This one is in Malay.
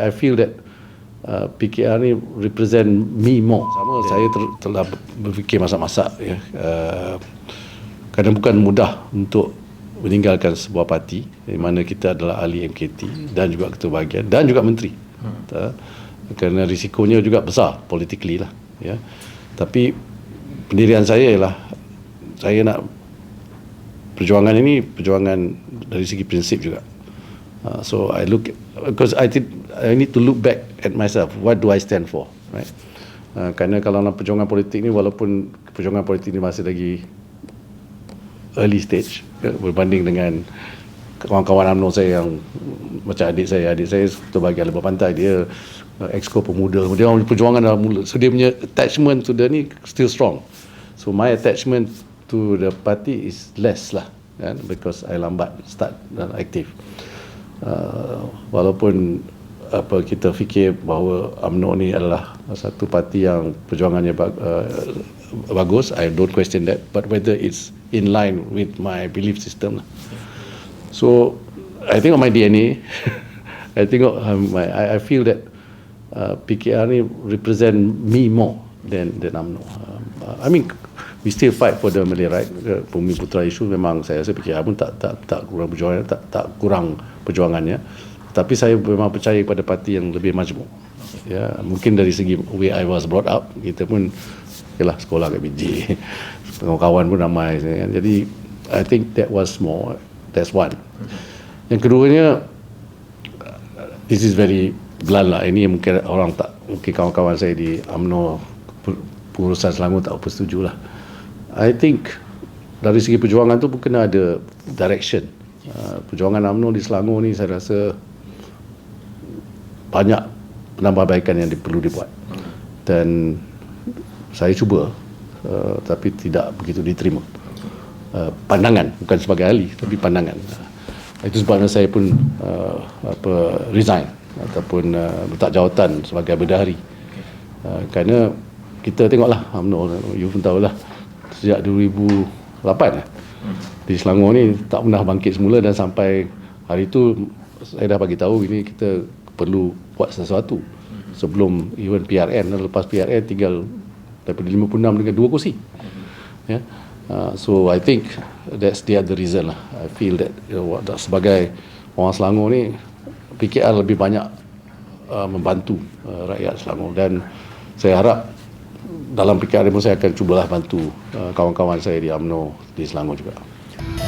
I feel that uh, PKR ni represent me more. Sama saya ter, telah berfikir masak-masak ya. Uh, kadang bukan mudah untuk meninggalkan sebuah parti di mana kita adalah ahli MKT dan juga ketua bahagian dan juga menteri. Hmm. kerana risikonya juga besar politically lah ya. Tapi pendirian saya ialah saya nak perjuangan ini perjuangan dari segi prinsip juga. Uh, so I look because I think I need to look back at myself. What do I stand for, right? Uh, kerana kalau dalam perjuangan politik ni walaupun perjuangan politik ni masih lagi early stage ya, berbanding dengan kawan-kawan UMNO saya yang macam adik saya, adik saya tu bagi lepas pantai dia uh, exco pemuda, dia orang perjuangan dalam mula. So dia punya attachment to the ni still strong. So my attachment to the party is less lah kan because I lambat start dan aktif uh, walaupun apa kita fikir bahawa UMNO ni adalah satu parti yang perjuangannya bag, uh, bagus I don't question that but whether it's in line with my belief system lah. so I think on my DNA I think um, my, I, I feel that uh, PKR ni represent me more than than UMNO. Um, uh, I mean we still fight for the Malay right uh, Bumi Putra isu memang saya rasa PKR pun tak tak tak kurang perjuangan tak tak kurang perjuangannya. Tapi saya memang percaya pada parti yang lebih majmuk. Ya mungkin dari segi way I was brought up kita pun yalah sekolah kat BJ kawan-kawan pun ramai kan. Jadi I think that was more that's one. Yang keduanya this is very blunt lah. Ini mungkin orang tak mungkin kawan-kawan saya di UMNO pengurusan Selangor tak apa setuju lah. I think dari segi perjuangan tu bukan ada direction uh, perjuangan UMNO di Selangor ni saya rasa banyak penambahbaikan yang perlu dibuat. Dan saya cuba uh, tapi tidak begitu diterima. Uh, pandangan bukan sebagai ahli tapi pandangan. Uh, itu sebabnya saya pun uh, apa resign ataupun uh, letak jawatan sebagai berdahari. Uh, kerana kita tengoklah UMNO you pun tahulah sejak 2008 eh, di Selangor ni tak pernah bangkit semula dan sampai hari itu saya dah bagi tahu ini kita perlu buat sesuatu sebelum even PRN lepas PRN tinggal daripada 56 dengan dua kursi ya yeah. uh, so I think that's the other reason lah I feel that you know, sebagai orang Selangor ni PKR lebih banyak uh, membantu uh, rakyat Selangor dan saya harap dalam PKR pun saya akan cubalah bantu uh, kawan-kawan saya di UMNO di Selangor juga.